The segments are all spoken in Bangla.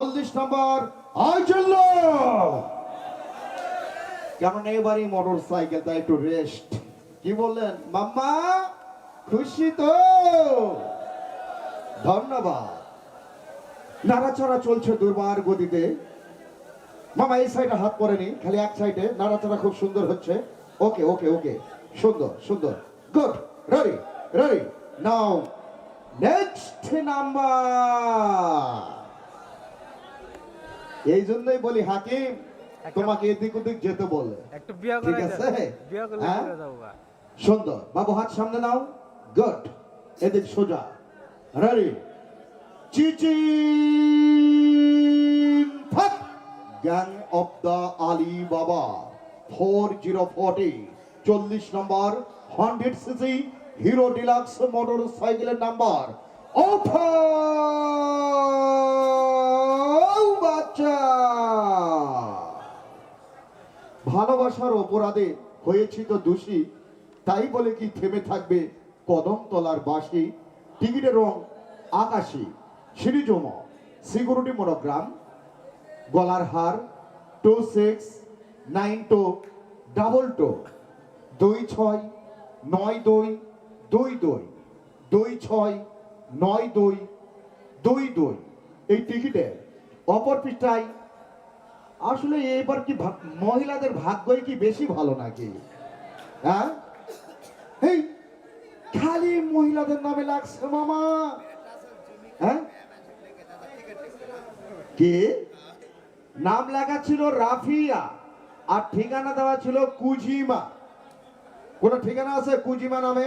চল্লিশ নম্বর এবারই মোটর সাইকেল তাই একটু রেস্ট কি বললেন? মাম্মা, খুশি তো? ধন্যবাদ। নাড়াচাড়া চলছে দুর্বার গতিতে। মামা এই সাইডে হাত পড়েনি, খালি এক সাইডে নাড়াচাড়া খুব সুন্দর হচ্ছে। ওকে ওকে ওকে। সুন্দর সুন্দর। Good ready ready now next number এই জন্যই বলি হাকিম তোমাকে এদিক ওদিক যেতে বলে। একটু বিয়া ঠিক আছে? বিয়া করে হ্যাঁ? সুন্দর। বাবু হাত সামনে নাও। গুড। এদিক সোজা। রেডি চিচি গ্যাং অফ দ্য আলী বাবা। ফোর জিরো ফোর্টি চল্লিশ নম্বর। Hundred CC Hero Deluxe motor সাইকেলের নাম্বার বাচ্চা ভালোবাসার অপরাধে হয়েছি তো দোষী, তাই বলে কি থেমে থাকবে কদম তলার বাসি টিকিটের রং আকাশি, সিঁড়িজম। সিকিউরিটি মনোগ্রাম, গলার হার two six, nine two, double two. দুই ছয়, নয় দুই দুই দুই। দুই ছয়, নয় দুই দুই দুই। এই টিকিটের অপর পৃষ্ঠায়, আসলে এবার কি মহিলাদের ভাগ্যই কি বেশি ভালো নাকি? হ্যাঁ? এই খালি মহিলাদের নামে লাগছে মামা। হ্যাঁ? কি? নাম লেখা ছিল রাফিয়া আর ঠিকানা দেওয়া ছিল কুজিমা। কোন ঠিকানা আছে কুজিমা নামে?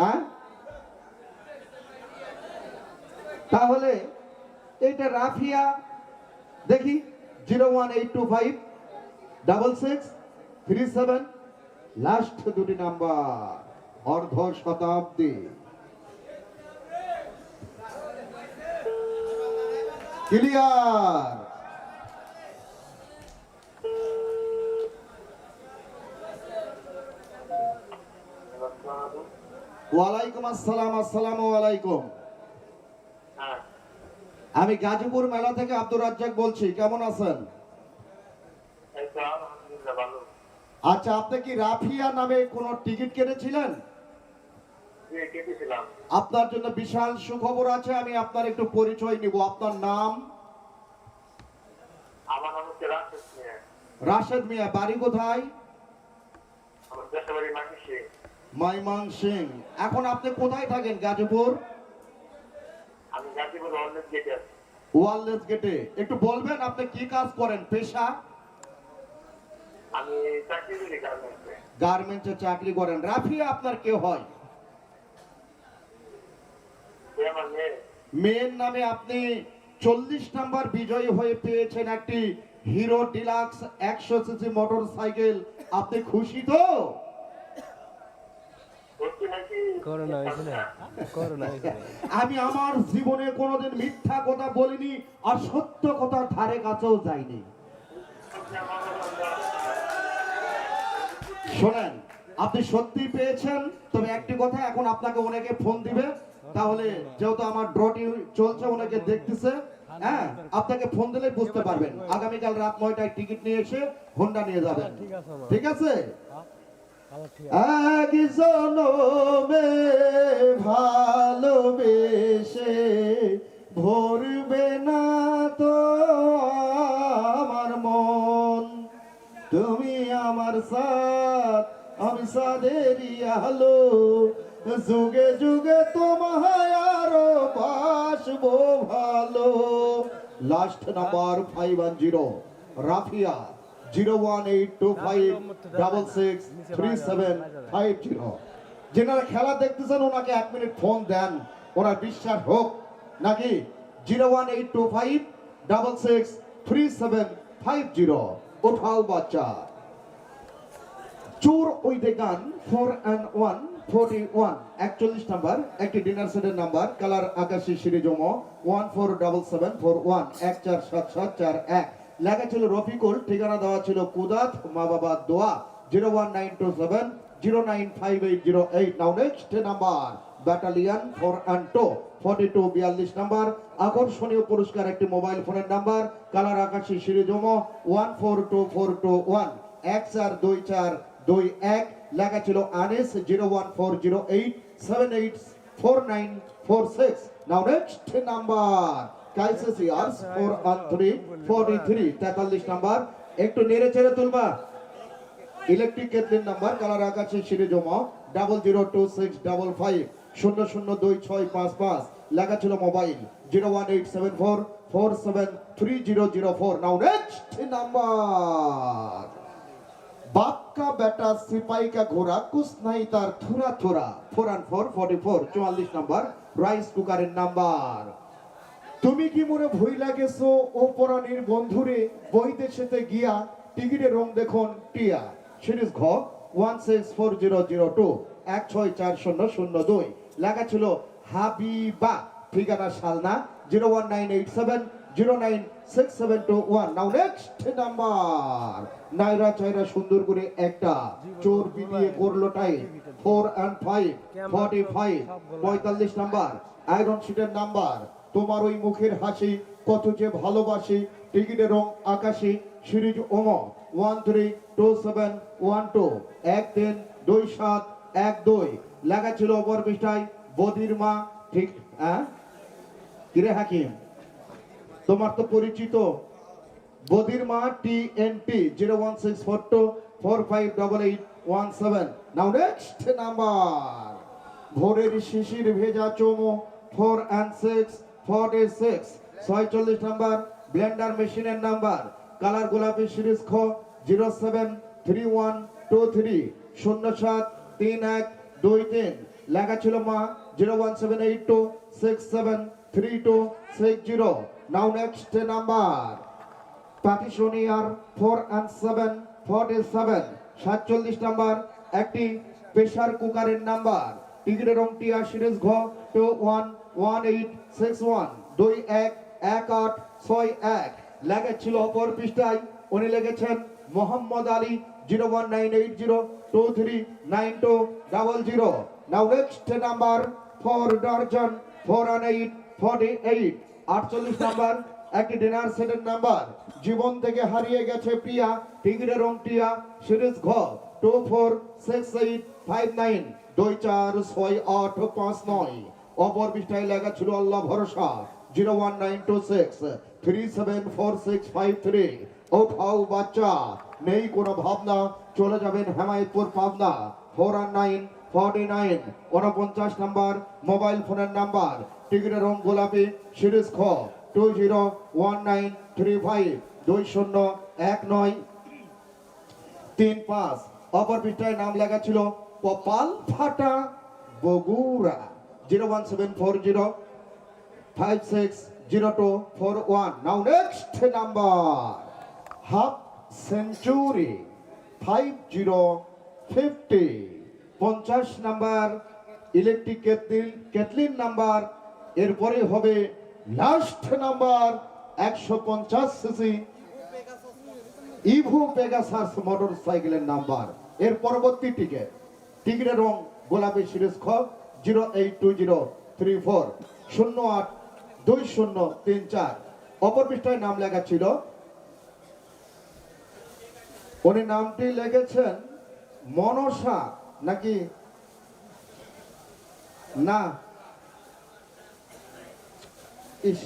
হ্যাঁ? তাহলে এটা রাফিয়া। দেখি, zero one eight two five, double six, three seven, last দুটি নাম্বার, অর্ধ শতাব্দী। ক্লিয়ার। ওয়ালাইকুম আসসালাম, আসসালামু আলাইকুম। আমি গাজীপুর মেলা থেকে আব্দুর রাজ্জাক বলছি কেমন আছেন? আচ্ছা আপনি কি রাফিয়া নামে কোনো টিকিট কেটেছিলেন? আপনার জন্য বিশাল সুখবর আছে আমি আপনার একটু পরিচয় নিব। আপনার নাম? আমার নাম হচ্ছে রাশেদ মিয়া। রাশেদ মিয়া বাড়ি কোথায়? আমার দেশের বাড়ি এখন আপনি কোথায় থাকেন গাজীপুর? আমি গাজীপুর অনেক গেটে আছি। ওয়ারলেস গেটে একটু বলবেন আপনি কি কাজ করেন? পেশা? আমি চাকরি করি গার্মেন্টসে গার্মেন্টসে চাকরি করেন। রাফিয়া আপনার কে হয়? মেয়ের নামে আপনি চল্লিশ নাম্বার বিজয়ী হয়ে পেয়েছেন একটি হিরো ডিলাক্স একশো সিসি মোটর সাইকেল আপনি খুশি তো? করোনা হয়েছে না? করোনা হয়েছে আমি আমার জীবনে কোনোদিন মিথ্যা কথা বলিনি আর সত্য কথার ধারে কাছেও যাইনি। কথা শোনেন আপনি সত্যি পেয়েছেন তবে একটি কথা এখন আপনাকে অনেকে ফোন দিবে। তাহলে যেহেতু আমার ড্রটি চলছে অনেকে দেখতেছে হ্যাঁ আপনাকে ফোন দিলে বুঝতে পারবেন। আগামীকাল রাত নয়টায় টিকিট নিয়ে এসে হোন্ডা নিয়ে যাবেন। ঠিক আছে? এক জনমে ভালোবেসে ভরবে না তো আমার মন। তুমি আমার সাথ, আমি সাদেরই আলো। যুগে যুগে তোমায় আরও বাসবো ভালো। Last number five one zero Rafia. Zero one eight two five double six three seven five zero. যেনারা খেলা দেখতেছেন, ওনাকে এক মিনিট ফোন দেন। ওনার বিশ্বাস হোক, নাকি zero one eight two five double six three seven five zero. ওঠাও বাচ্চা। চোর ওই দে four and one, forty one. একচল্লিশ নাম্বার, একটি ডিনার সেটের নাম্বার, কালার আকাশি সিরিজম, one four double seven four one, এক চার সাত সাত চার এক। লেখা ছিল রফিকুল, ঠিকানা দেওয়া ছিল কুদাত, মা বাবা দোয়া, zero one nine two seven, zero nine five eight zero eight. Now next number, battalion four and two forty two, বিয়াল্লিশ নাম্বার। আকর্ষণীয় পুরস্কার একটি মোবাইল ফোনের নাম্বার, কালার আকাশী সিরিজম one four two four two one, এক চার দুই চার দুই এক। লেখা ছিল Anis, zero one four zero eight, seven eight four nine four six. Now next number কাইসেস years four one three forty three তেতাল্লিশ নাম্বার একটু নেড়ে চেড়ে তুলবা ইলেকট্রিক নাম্বার কালার আকাশে সিঁড়ি double zero two six double five শূন্য শূন্য দুই ছয় পাঁচ পাঁচ লেখা ছিল mobile zero one eight seven four four seven three zero zero four now next number বেটা সিপাই কা ঘোড়া নাই তার থুরা Thura. Four and four forty four চুয়াল্লিশ নাম্বার রাইস কুকারের নাম্বার তুমি কি মনে ভই লাগেছো ও পরাণীর বন্ধুরে বইতে সেতে গিয়া টিকিটের রং দেখুন টিয়া। সিরিজ ঘ one six four zero zero two এক ছয় চার শূন্য শূন্য দুই। লেখা ছিল হাবিবা। ঠিকানা Salna zero one nine eight seven zero nine six seven two one. Now next number. নাইরা চাইরা সুন্দর করে একটা চোর বিলিয়ে করল টাই four and five forty five পঁয়তাল্লিশ নাম্বার। আয়রন শিটের নাম্বার। তোমার ওই মুখের হাসি কত যে ভালোবাসি, টিকিটের রং আকাশি, সিরিজ ওম one three two seven one two এক তিন দুই সাত এক দুই। লেখা ছিল অপর পৃষ্ঠায় বদির মা, ঠিক হ্যাঁ? কিরে হাকিম? তোমার তো পরিচিত। বদির মা T N T zero one six four two four five double eight one seven now next number ভোরের শিশির ভেজা চোমো four and six forty six ছয়চল্লিশ নাম্বার ব্লেন্ডার মেশিনের নাম্বার কালার গোলাপি সিরিজ খ zero seven three one two three শূন্য সাত তিন এক দুই তিন। লেখা ছিল মা zero one seven eight two six seven three two six zero now next number পাটিশনিয়ার four and seven seven সাতচল্লিশ নাম্বার একটি প্রেশার কুকারের নাম্বার টিকিটের রংটি আর সিরিজ ঘ, two, one one, eight, six, one, দুই, এক এক, আট, ছয়, এক। লেগে ছিল অপর পৃষ্ঠায়, উনি লেগেছেন Mohammad Ali, zero, one, nine, eight, zero, two, three, nine, two, double zero. Now next number, four dozen, four and eight forty eight. আটচল্লিশ নাম্বার, একটি ডিনার সেটের নাম্বার। জীবন থেকে হারিয়ে গেছে প্রিয়া টিকিটের রং টিয়া সিরিজ ঘ, two, four, six, eight, five, nine. দুই চার ছয় আট পাঁচ নয়। অপর পৃষ্ঠায় লেখা ছিল আল্লাহ ভরসা। Zero one nine two six, three seven four six five three. ও ফাউ বাচ্চা, নেই কোনো ভাবনা, চলে যাবেন হেমায়তপুর পাবনা। ফোর আর নাইন, ফর্টি নাইন উনপঞ্চাশ নাম্বার, মোবাইল ফোনের নাম্বার। টিকিটের রং গোলাপি, সিরিজ খ, two zero one nine three five, দুই শূন্য এক নয়। তিন পাঁচ, অপর পৃষ্ঠায় নাম লেখা ছিল কপাল ফাটা Bogura zero one seven four zero five six zero two four one now next number half century five zero fifty পঞ্চাশ নাম্বার ইলেকট্রিক কেটলিন কেটলিন নাম্বার এরপরে হবে লাস্ট নাম্বার একশো পঞ্চাশ সিসি ইভো পেগাসাস মোটর সাইকেলের নাম্বার এর পরবর্তী টিকিট টিকিটের রং গোলাপি সিরিজ খ zero eight two zero three four শূন্য আট দুই শূন্য তিন চার। অপর পৃষ্ঠায় নাম লেখা ছিল। উনি নামটি লিখেছেন মনসা নাকি না? ইস,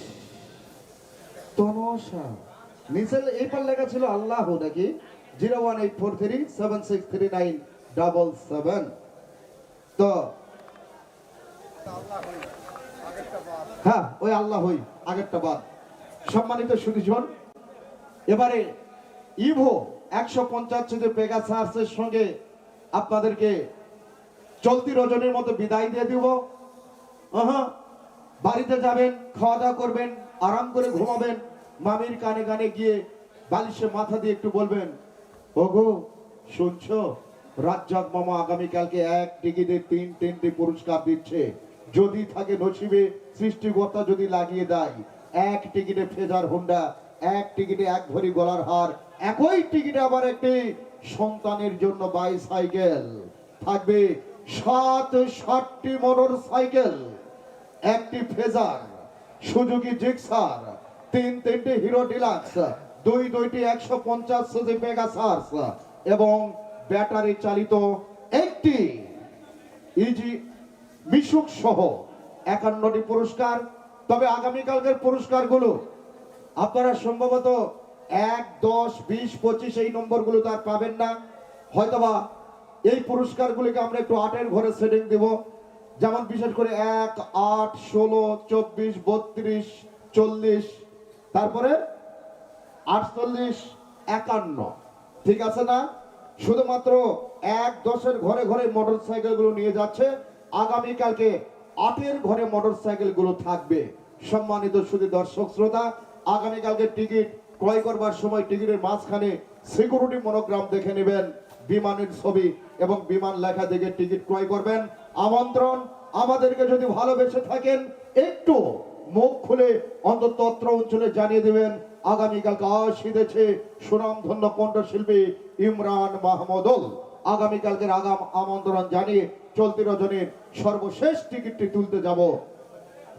তনসা। নিচে এইবার লেখা ছিল আল্লাহ নাকি? Zero one eight four three seven six three nine double seven. তো হ্যাঁ ওই আল্লাহ হই আগেরটা বাদ। সম্মানিত সুদীজন এবারে ইভো একশো পঞ্চাশ পেগাসাসের সঙ্গে আপনাদেরকে চলতি রজনের মতো বিদায় দিয়ে দিব। আহা, বাড়িতে যাবেন খাওয়া দাওয়া করবেন আরাম করে ঘুমাবেন মামির কানে কানে গিয়ে বালিশে মাথা দিয়ে একটু বলবেন ওগো শুনছো? রাজ্জাক মামা আগামীকালকে এক টিকিটে তিন তিনটি পুরস্কার দিচ্ছে। যদি থাকে নসিবে, সৃষ্টিকর্তা যদি লাগিয়ে দেয়, এক টিকিটে ফেজার হোন্ডা, এক টিকিটে এক ভরি গলার হার, একই টিকিটে আবার একটি সন্তানের জন্য বাইসাইকেল। থাকবে সাত ষাটটি মোটর সাইকেল, একটি ফেজার, সুজুকি জিক্সার, তিন তিনটি হিরো ডিলাক্স, দুই দুইটি একশো পঞ্চাশ এবং ব্যাটারি চালিত একটি ইজি মিশুক সহ একান্নটি পুরস্কার। তবে আগামীকালকের পুরস্কারগুলো আপনারা সম্ভবত এক, দশ, বিশ, পঁচিশ এই নম্বরগুলো তো আর পাবেন না। হয়তোবা এই পুরস্কারগুলিকে আমরা একটু আটের ঘরে সেটিং দেব। যেমন বিশেষ করে এক, আট, ষোলো, চব্বিশ, বত্রিশ, চল্লিশ, তারপরে আটচল্লিশ, একান্ন। ঠিক আছে না? শুধুমাত্র এক দশের ঘরে ঘরে মোটর সাইকেলগুলো নিয়ে যাচ্ছে। আগামীকালকে আটের ঘরে মোটর সাইকেলগুলো থাকবে। সম্মানিত শুধু দর্শক শ্রোতা, আগামীকালকে টিকিট ক্রয় করবার সময় টিকিটের মাঝখানে সিকিউরিটি মনোগ্রাম দেখে নেবেন বিমানের ছবি এবং বিমান লেখা দেখে টিকিট ক্রয় করবেন। আমন্ত্রণ, আমাদেরকে যদি ভালোবেসে থাকেন, একটু মুখ খুলে অন্তত অঞ্চলে জানিয়ে দেবেন। আগামীকাল আসিতেছে সুনামধন্য কণ্ঠশিল্পী ইমরান মাহমুদুল। আগামীকালকের আগাম আমন্ত্রণ জানিয়ে চলতি রজনীর সর্বশেষ টিকিটটি তুলতে যাব।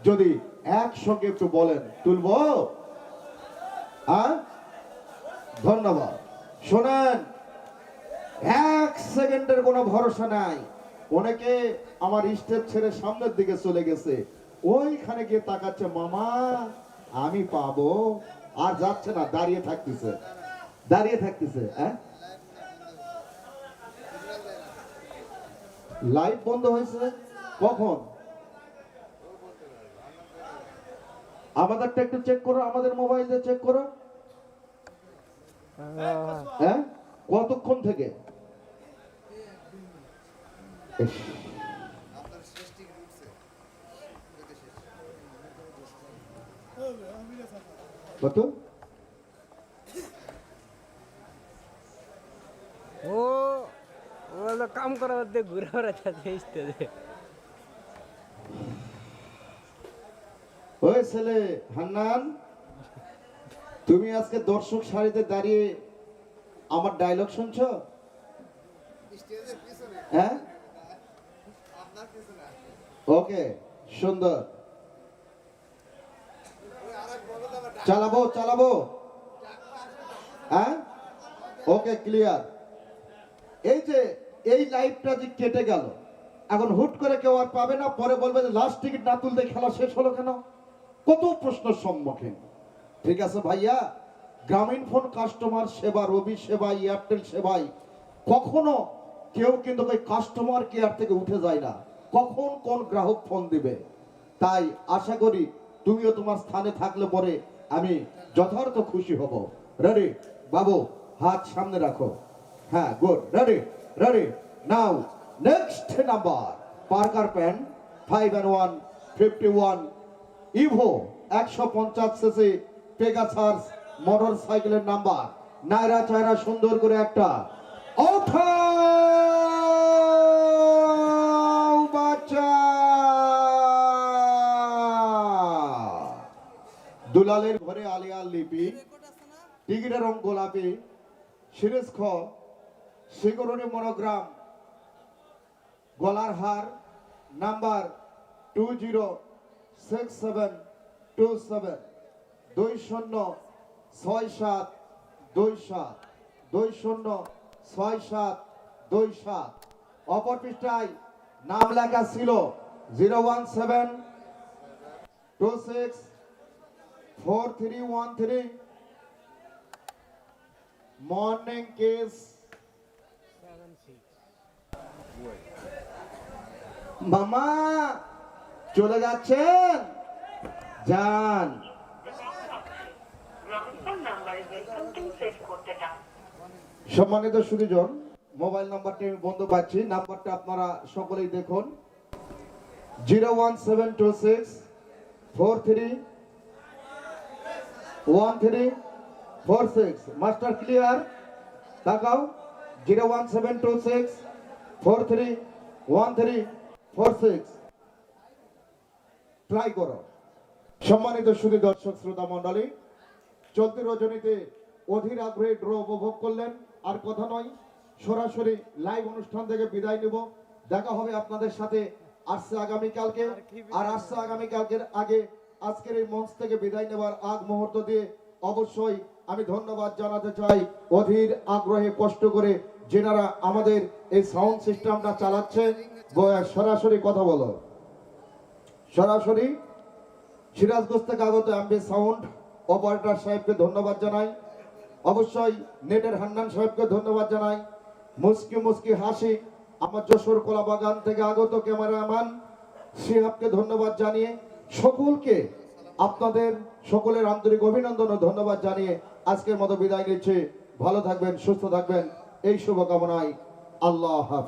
যদি একসঙ্গে একটু বলেন, তুলবো? হ্যাঁ? ধন্যবাদ। শোনেন, এক সেকেন্ডের কোনো ভরসা নাই। অনেকে আমার স্টেজ ছেড়ে সামনের দিকে চলে গেছে। ওইখানে গিয়ে তাকাচ্ছে, মামা, আমি পাবো। আর যাচ্ছে না দাঁড়িয়ে থাকতেছে। দাঁড়িয়ে থাকতেছে হ্যাঁ? লাইট বন্ধ হয়েছে? কখন? আমাদেরটা একটু চেক করো আমাদের মোবাইল চেক করো। হ্যাঁ? কতক্ষণ থেকে? কত? ও ও কাম করার মধ্যে ঘুরে ওই ছেলে হান্নান তুমি আজকে দর্শক সারিতে দাঁড়িয়ে আমার ডায়লগ শুনছো? হ্যাঁ? ওকে সুন্দর। চালাবো চালাবো। হ্যাঁ? ওকে ক্লিয়ার এই যে, এই লাইফটা যে কেটে গেল, এখন হুট করে কেউ আর পাবে না, পরে বলবে যে লাস্ট টিকিট না তুলতে খেলা শেষ হলো কেন? কত প্রশ্নের সম্মুখীন। ঠিক আছে ভাইয়া? গ্রামীণ ফোন কাস্টমার সেবা, রবি সেবা, এয়ারটেল সেবায় কখনো কেউ কিন্তু ওই কাস্টমার কেয়ার থেকে উঠে যায় না। কখন কোন গ্রাহক ফোন দিবে? তাই আশা করি তুমিও তোমার স্থানে থাকলে পরে আমি যথার্থ খুশি হব। রেডি বাবু, হাত সামনে রাখো। হ্যাঁ good ready ready now next number Parker pen five and one fifty one Evo একশো পঞ্চাশ সিসি পেগাসার্স মোটর সাইকেলের নাম্বার নায়রা চায়রা সুন্দর করে একটা। ওঠাও বাচ্চা দুলালের ঘরে আলিয়ার লিপি, টিকিটের রং গোলাপি, সিরিজ খ মনোগ্রাম, গলার হার, number two zero six seven two seven, দুই শূন্য ছয় সাত, দুই সাত, দুই শূন্য ছয় সাত, দুই সাত। অপর পৃষ্ঠায় নাম লেখা ছিল zero one seven two six four three one three morning case মামা চলে যাচ্ছেন? যান। সম্মানিত সুদীজন মোবাইল নাম্বারটি আমি বন্ধ পাচ্ছি, নাম্বারটা আপনারা সকলেই দেখুন। Zero one seven two six, four three one three, four six. Master clear? দেখাও zero one seven two six, four three, one three, four six. Try করো। সম্মানিত সুদী দর্শক, শ্রোতা মণ্ডলী, চলতি রজনীতে অধীর আগ্রহে ড্র উপভোগ করলেন। আর কথা নয়, সরাসরি লাইভ অনুষ্ঠান থেকে বিদায় নেব। দেখা হবে আপনাদের সাথে আসছে আগামীকালকে। আর আসছে আগামীকালকের আগে আজকের এই মঞ্চ থেকে বিদায় নেবার আগ মুহূর্ত দিয়ে অবশ্যই আমি ধন্যবাদ জানাতে চাই অধীর আগ্রহে কষ্ট করে যেনারা আমাদের এই সাউন্ড সিস্টেমটা চালাচ্ছে ব- সরাসরি কথা বলো। সরাসরি সিরাজগঞ্জ থেকে আগত এমবি সাউন্ড অপারেটর সাহেবকে ধন্যবাদ জানাই। অবশ্যই নেটের হান্নান সাহেবকে ধন্যবাদ জানাই। মুস্কি মুস্কি হাসি আমার যশোর কলা বাগান থেকে আগত ক্যামেরাম্যান সিহাবকে ধন্যবাদ জানিয়ে সকলকে আপনাদের সকলের আন্তরিক অভিনন্দন ও ধন্যবাদ জানিয়ে আজকের মতো বিদায় নিচ্ছে। ভালো থাকবেন, সুস্থ থাকবেন। এই শুভকামনায় আল্লাহ হাফিজ।